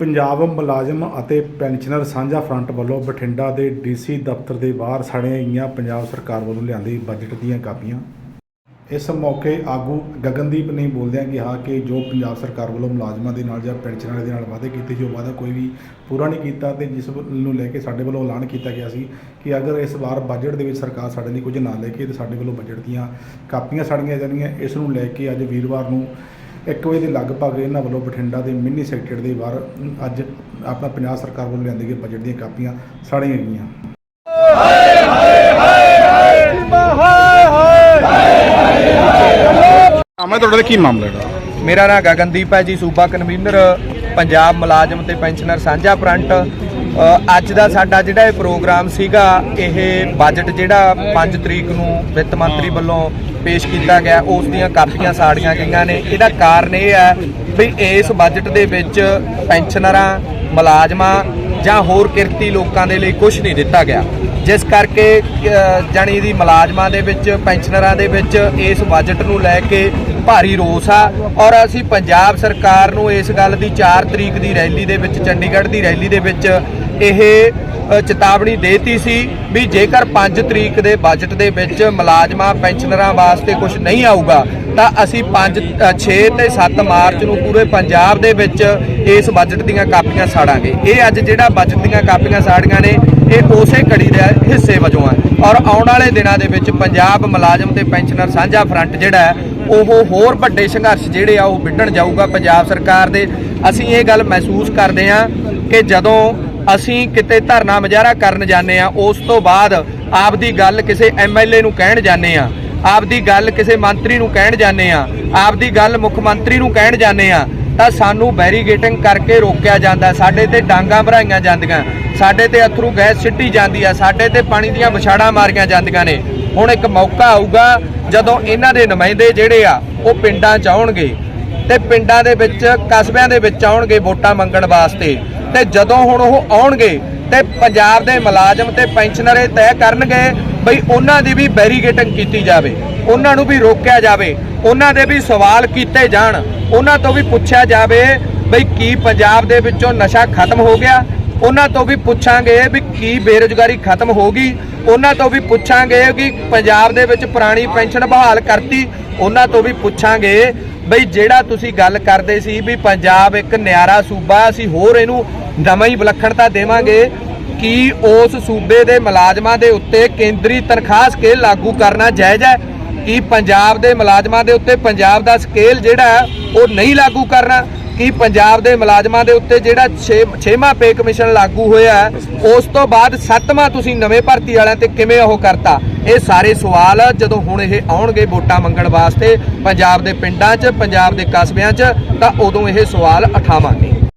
ਪੰਜਾਬ ਮੁਲਾਜ਼ਮ ਅਤੇ ਪੈਨਸ਼ਨਰ ਸਾਂਝਾ ਫਰੰਟ ਵੱਲੋਂ ਬਠਿੰਡਾ ਦੇ ਡੀਸੀ ਦਫ਼ਤਰ ਦੇ ਬਾਹਰ ਸਾੜੀਆਂ ਗਈਆਂ ਪੰਜਾਬ ਸਰਕਾਰ ਵੱਲੋਂ ਲਿਆਂਦੀ ਬਜਟ ਦੀਆਂ ਕਾਪੀਆਂ। ਇਸ ਮੌਕੇ ਆਗੂ ਗਗਨਦੀਪ ਨੇ ਬੋਲਦਿਆਂ ਕਿਹਾ ਕਿ ਜੋ ਪੰਜਾਬ ਸਰਕਾਰ ਵੱਲੋਂ ਮੁਲਾਜ਼ਮਾਂ ਦੇ ਨਾਲ ਜਾਂ ਪੈਨਸ਼ਨਰਾਂ ਦੇ ਨਾਲ ਵਾਅਦੇ ਕੀਤੇ, ਜੋ ਵਾਅਦਾ ਕੋਈ ਵੀ ਪੂਰਾ ਨਹੀਂ ਕੀਤਾ ਤੇ ਜਿਸ ਨੂੰ ਲੈ ਕੇ ਸਾਡੇ ਵੱਲੋਂ ਐਲਾਨ ਕੀਤਾ ਗਿਆ ਸੀ ਕਿ ਅਗਰ ਇਸ ਵਾਰ ਬਜਟ ਦੇ ਵਿੱਚ ਸਰਕਾਰ ਸਾਡੇ ਲਈ ਕੁਝ ਨਾ ਲੈ ਕੇ ਤੇ ਸਾਡੇ ਵੱਲੋਂ ਬਜਟ ਦੀਆਂ ਕਾਪੀਆਂ ਸਾੜੀਆਂ ਜਾਣਗੀਆਂ, ਇਸ ਨੂੰ ਲੈ ਕੇ ਅੱਜ ਵੀਰਵਾਰ ਨੂੰ 1 ਵਜੇ ਦੇ ਲਗਭਗ ਇਹਨਾਂ ਵੱਲੋਂ ਬਠਿੰਡਾ ਦੇ ਮਿੰਨੀ ਸੈਕਟਰ ਦੇ ਬਾਹਰ ਅੱਜ ਆਪਣਾ ਪੰਜਾਬ ਸਰਕਾਰ ਵੱਲੋਂ ਲਿਆਂਦੀ ਗਈ ਬਜਟ ਦੀਆਂ ਕਾਪੀਆਂ ਸਾੜੀਆਂ ਗਈਆਂ। ਮੈਂ ਤੁਹਾਡਾ ਕੀ ਮਾਮਲਾ ਹੈ? ਮੇਰਾ ਨਾਮ ਗਗਨਦੀਪ ਹੈ ਜੀ ਸੂਬਾ ਕਨਵੀਨਰ ਪੰਜਾਬ ਮੁਲਾਜ਼ਮ ਤੇ ਪੈਨਸ਼ਨਰ ਸਾਂਝਾ ਫਰੰਟ। ਅ, ਅੱਜ ਦਾ ਸਾਡਾ ਜਿਹੜਾ ਇਹ ਪ੍ਰੋਗਰਾਮ ਸੀਗਾ ਇਹ ਬਜਟ ਜਿਹੜਾ 5 ਤਰੀਕ ਨੂੰ ਵਿੱਤ ਮੰਤਰੀ ਵੱਲੋਂ ਪੇਸ਼ ਕੀਤਾ ਗਿਆ ਉਸ ਦੀਆਂ ਕਾਪੀਆਂ ਸਾੜੀਆਂ ਗਈਆਂ ਨੇ। ਇਹਦਾ ਕਾਰਨ ਇਹ ਹੈ ਵੀ ਇਸ ਬਜਟ ਦੇ ਵਿੱਚ ਪੈਨਸ਼ਨਰਾਂ ਮੁਲਾਜ਼ਮਾਂ ਜਾਂ ਹੋਰ ਕਿਰਤੀ ਲੋਕਾਂ ਦੇ ਲਈ ਕੁਝ ਨਹੀਂ ਦਿੱਤਾ ਗਿਆ। ਜਿਸ ਕਰਕੇ ਜਾਣੀ ਦੀ ਮੁਲਾਜ਼ਮਾਂ ਦੇ ਵਿੱਚ ਪੈਨਸ਼ਨਰਾਂ ਦੇ ਵਿੱਚ ਇਸ ਬਜਟ ਨੂੰ ਲੈ ਕੇ ਭਾਰੀ ਰੋਸ ਆ ਔਰ ਅਸੀਂ ਪੰਜਾਬ ਸਰਕਾਰ ਨੂੰ ਇਸ ਗੱਲ ਦੀ 4 ਤਰੀਕ ਦੀ ਰੈਲੀ ਦੇ ਵਿੱਚ ਚੰਡੀਗੜ੍ਹ ਦੀ ਰੈਲੀ ਦੇ ਵਿੱਚ ਇਹ ਅ, ਚੇਤਾਵਨੀ ਦੇਤੀ ਸੀ ਵੀ ਜੇਕਰ 5 ਤਰੀਕ ਦੇ ਬਜਟ ਦੇ ਵਿੱਚ ਮੁਲਾਜ਼ਮਾਂ ਪੈਨਸ਼ਨਰਾਂ ਵਾਸਤੇ ਕੁਝ ਨਹੀਂ ਆਊਗਾ ਤਾਂ ਅਸੀਂ 5 6 ਤੇ 7 ਮਾਰਚ ਨੂੰ ਪੂਰੇ ਪੰਜਾਬ ਦੇ ਵਿੱਚ ਇਸ ਬਜਟ ਦੀਆਂ ਕਾਪੀਆਂ ਸਾੜਾਂਗੇ। ਇਹ ਅੱਜ ਜਿਹੜਾ ਬਜਟ ਦੀਆਂ ਕਾਪੀਆਂ ਸਾੜੀਆਂ ਨੇ ਇਹ ਉਸੇ ਕੜੀ ਦੇ ਹਿੱਸੇ ਵਜੋਂ ਆ। ਔਰ ਆਉਣ ਵਾਲੇ ਦਿਨਾਂ ਦੇ ਵਿੱਚ ਪੰਜਾਬ ਮੁਲਾਜ਼ਮ ਤੇ ਪੈਨਸ਼ਨਰ ਸਾਂਝਾ ਫਰੰਟ ਜਿਹੜਾ ਹੈ, ਉਹ ਹੋਰ ਵੱਡੇ ਸੰਘਰਸ਼ ਜਿਹੜੇ ਆ ਉਹ ਵਿੱਢਣ ਜਾਊਗਾ ਪੰਜਾਬ ਸਰਕਾਰ ਦੇ। ਅਸੀਂ ਇਹ ਗੱਲ ਮਹਿਸੂਸ ਕਰਦੇ ਹਾਂ ਕਿ ਜਦੋਂ ਅਸੀਂ ਕਿਤੇ ਧਰਨਾ ਮੁਜ਼ਾਹਰਾ ਕਰਨ ਜਾਂਦੇ ਆ ਉਸ ਤੋਂ ਬਾਅਦ ਆਪਦੀ ਗੱਲ ਕਿਸੇ ਐਮਐਲਏ ਨੂੰ ਕਹਿਣ ਜਾਂਦੇ ਆ ਆਪਦੀ ਗੱਲ ਕਿਸੇ ਮੰਤਰੀ ਨੂੰ ਕਹਿਣ ਜਾਂਦੇ ਆ ਆਪਦੀ ਗੱਲ ਮੁੱਖ ਮੰਤਰੀ ਨੂੰ ਕਹਿਣ ਜਾਂਦੇ ਆ ਤਾਂ ਸਾਨੂੰ ਬੈਰੀਗੇਟਿੰਗ ਕਰਕੇ ਰੋਕਿਆ ਜਾਂਦਾ ਸਾਡੇ ਤੇ ਡਾਂਗਾ ਭਰਾਈਆਂ ਜਾਂਦੀਆਂ ਸਾਡੇ ਤੇ ਅਥਰੂ ਗੈਸ ਸਿੱਟੀ ਜਾਂਦੀ ਆ ਸਾਡੇ ਤੇ ਪਾਣੀ ਦੀਆਂ ਵਿਛਾੜਾਂ ਮਾਰੀਆਂ ਜਾਂਦੀਆਂ ਨੇ। ਹੁਣ ਇੱਕ ਮੌਕਾ ਆਊਗਾ, ਜਦੋਂ ਇਹਨਾਂ ਦੇ ਨੁਮਾਇੰਦੇ ਜਿਹੜੇ ਆ, ਉਹ ਪਿੰਡਾਂ 'ਚ ਆਉਣਗੇ। ਤੇ ਪਿੰਡਾਂ ਦੇ ਵਿੱਚ, ਕਸਬਿਆਂ ਦੇ ਵਿੱਚ ਆਉਣਗੇ ਵੋਟਾਂ ਮੰਗਣ ਵਾਸਤੇ। ਤੇ ਜਦੋਂ ਹੁਣ ਉਹ ਆਉਣਗੇ, ਤੇ ਪੰਜਾਬ ਦੇ ਮੁਲਾਜ਼ਮ ਤੇ ਪੈਨਸ਼ਨਰ ਇਹ ਤੈਅ ਕਰਨਗੇ ਬਈ ਉਹਨਾਂ ਦੀ ਵੀ ਬੈਰੀਗੇਟਿੰਗ ਕੀਤੀ ਜਾਵੇ। ਉਹਨਾਂ ਨੂੰ ਵੀ ਰੋਕਿਆ ਜਾਵੇ, ਉਹਨਾਂ ਦੇ ਵੀ ਸਵਾਲ ਕੀਤੇ ਜਾਣ, ਉਹਨਾਂ ਤੋਂ ਵੀ ਪੁੱਛਿਆ ਜਾਵੇ ਬਈ ਕੀ ਪੰਜਾਬ ਦੇ ਵਿੱਚੋਂ ਨਸ਼ਾ ਖਤਮ ਹੋ ਗਿਆ, ਉਹਨਾਂ ਤੋਂ ਵੀ ਪੁੱਛਾਂਗੇ ਵੀ ਕੀ ਬੇਰੁਜ਼ਗਾਰੀ ਖਤਮ ਹੋ ਗਈ, ਉਹਨਾਂ ਤੋਂ ਵੀ ਪੁੱਛਾਂਗੇ ਕਿ ਪੰਜਾਬ ਦੇ ਵਿੱਚ ਪੁਰਾਣੀ ਪੈਨਸ਼ਨ ਬਹਾਲ ਕਰਤੀ, ਉਹਨਾਂ ਤੋਂ ਵੀ ਪੁੱਛਾਂਗੇ ਬਈ ਜਿਹੜਾ ਤੁਸੀਂ ਗੱਲ ਕਰਦੇ ਸੀ ਵੀ ਪੰਜਾਬ ਇੱਕ ਨਿਆਰਾ ਸੂਬਾ, ਅਸੀਂ ਹੋਰ ਇਹਨੂੰ ਨਵਾਂ ਹੀ ਵਿਲੱਖਣਤਾ ਦੇਵਾਂਗੇ, ਕਿ ਉਸ ਸੂਬੇ ਦੇ ਮੁਲਾਜ਼ਮਾਂ ਦੇ ਉੱਤੇ ਕੇਂਦਰੀ ਤਨਖਾਹ ਸਕੇਲ ਲਾਗੂ ਕਰਨਾ ਜਾਇਜ਼ ਹੈ? ਕਿ ਪੰਜਾਬ ਦੇ ਮੁਲਾਜ਼ਮਾਂ ਦੇ ਉੱਤੇ ਪੰਜਾਬ ਦਾ ਸਕੇਲ ਜਿਹੜਾ ਉਹ ਨਹੀਂ ਲਾਗੂ ਕਰਨਾ, ਕਿ ਪੰਜਾਬ ਦੇ ਮੁਲਾਜ਼ਮਾਂ ਦੇ ਉੱਤੇ ਜਿਹੜਾ 6ਵਾਂ ਪੇ ਕਮਿਸ਼ਨ ਲਾਗੂ ਹੋਇਆ ਉਸ ਤੋਂ ਬਾਅਦ 7ਵਾਂ ਤੁਸੀਂ ਨਵੇਂ ਭਰਤੀ ਵਾਲਿਆਂ ਤੇ ਕਿਵੇਂ ਉਹ ਕਰਤਾ? ਇਹ ਸਾਰੇ ਸਵਾਲ ਜਦੋਂ ਹੁਣ ਇਹ ਆਉਣਗੇ ਵੋਟਾਂ ਮੰਗਣ ਵਾਸਤੇ, ਪੰਜਾਬ ਦੇ ਪਿੰਡਾਂ 'ਚ, ਪੰਜਾਬ ਦੇ ਕਸਬਿਆਂ 'ਚ, ਤਾਂ ਉਦੋਂ ਇਹ ਸਵਾਲ ਉਠਾਵਾਂਗੇ।